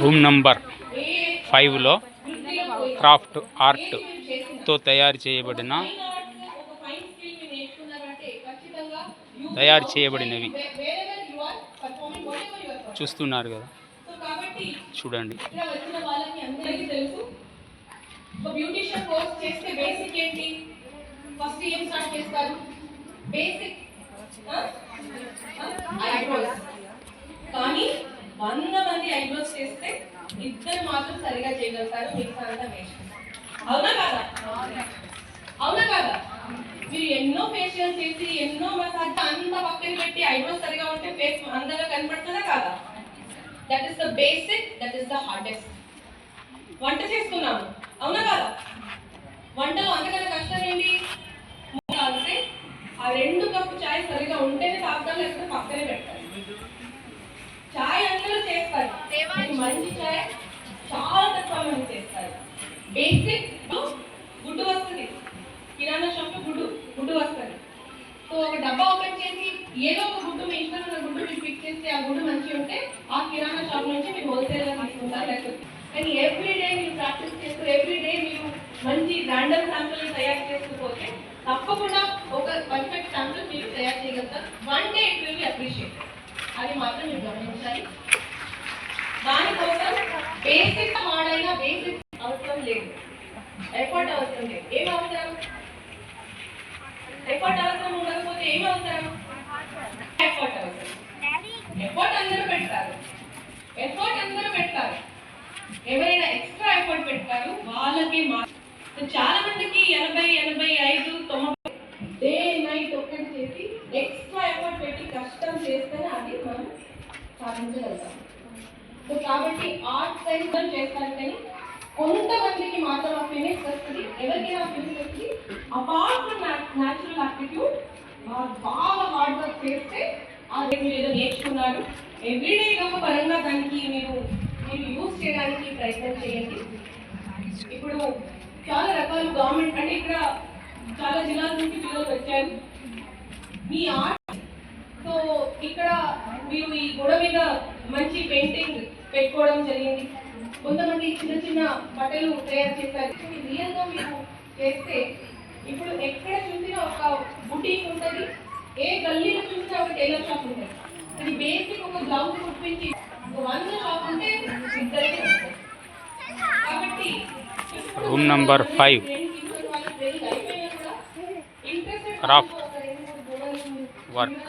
Room number ఫైవ్లో craft ఆర్ట్తో తయారు చేయబడిన తయారు చేయబడినవి. చూస్తున్నారు కదా. చూడండి. బేసిక్ చేస్తే ఇద్దరు మాత్రం సరిగా చేయగలుగుతారు మిగతా అంతా వేస్ట్ అవునా కాదా? అవునా కాదా? మీరు ఎన్నో ఫేషియల్ చేసి ఎన్నో మసాజ్ అంత పక్కన పెట్టి ఐబ్రోస్ సరిగా ఉంటే ఫేస్ అందంగా కనపడుతుందా కాదా? That is the basic that is the hardest వంట చేస్తున్నాము. అవునా కాదా? వంటలో అంతకన్నా కష్టం ఏంటి? అంటే ఆ రెండు కప్పు చాయ్ సరిగా ఉంటేనే తాగుతారు లేకపోతే పక్కనే పెడతారు చాయ్ అందరూ చేస్తారు కానీ మంచి చాయ్ చాలా తక్కువ మంది చేస్తారు. బేసిక్ గుడ్డు వస్తుంది. కిరాణా షాప్లో గుడ్డు గుడ్డు వస్తుంది. సో ఒక డబ్బా ఓపెన్ చేసి ఏదో ఒక గుడ్డు మీ ఇష్టం ఉన్న గుడ్డు మీరు పిక్ చేస్తే ఆ గుడ్డు మంచిగా ఉంటే ఆ కిరాణా షాప్ నుంచి మీరు హోల్సేల్గా తీసుకుంటారు. లేకపోతే కానీ ఎవ్రీ డే మీరు ప్రాక్టీస్ చేస్తూ ఎవ్రీ డే మీరు మంచి ర్యాండమ్ శాంపుల్ తయారు చేస్తూ పోతే తప్పకుండా ఒక పర్ఫెక్ట్ శాంపుల్ మీరు తయారు చేయగలుగుతారు. One day it will be appreciate అది మాత్రం మీరు గమనించాలి. బేసిక్ మోడల్ బేసిక్ అవసరం లేదు. ఎఫర్ట్ అవసరం లేదు. ఏం అవసరం? ఎఫర్ట్ అవసరం ఉండకపోతే ఏం అవసరం? ఎఫర్ట్ అవసరం. ఎఫర్ట్ అందరూ పెడతారు. ఎఫర్ట్ అందరూ పెడతారు. ఎవరైనా ఎక్స్ట్రా ఎఫర్ట్ పెడతారు వాళ్ళకి మా చాలా మందికి ఎనభై ఎనభై ఐదు తొంభై డే నైట్ ఒక్కటి చేసి ఎక్స్ట్రా ఎఫర్ట్ పెట్టి కష్టం చేస్తేనే అది మనం సాధించగలుగుతాం. సో కాబట్టి ఆర్ట్ సైన్స్ చేస్తారు కానీ కొంతమందికి మాత్రం ఆ ఫినిష్ వస్తుంది. ఎవరికైనా ఫినిష్ వస్తుంది. అపార్ట్ ఫ్రమ్ న్యాచురల్ యాప్టిట్యూడ్ బాగా హార్డ్ వర్క్ చేస్తే ఆ మీరు ఏదో నేర్చుకున్నారు ఎవ్రీడే ఏదో ఒక పరంగా దానికి మీరు మీరు యూజ్ చేయడానికి ప్రయత్నం చేయండి. ఇప్పుడు చాలా రకాల గవర్నమెంట్ అంటే ఇక్కడ చాలా జిల్లాల నుంచి పిల్లలు వచ్చారు. మీ ఆర్ట్ సో ఇక్కడ మీరు ఈ గోడ మీద మంచి పెయింటింగ్ పెట్టుకోవడం జరిగింది. కొంతమంది చిన్న చిన్న బట్టలు తయారు చేశారు. రియల్గా మీరు చేస్తే ఇప్పుడు ఎక్కడ చూసినా ఒక బుటీక్ ఉంటుంది. ఏ గల్లీలో చూసినా ఒక టైలర్ షాప్ ఉంటుంది. ఇది బేసిక్ ఒక బ్లౌజ్ కుట్టించి ఒక వంద షాప్ ఉంటే ఇద్దరికి. కాబట్టి room number five craft work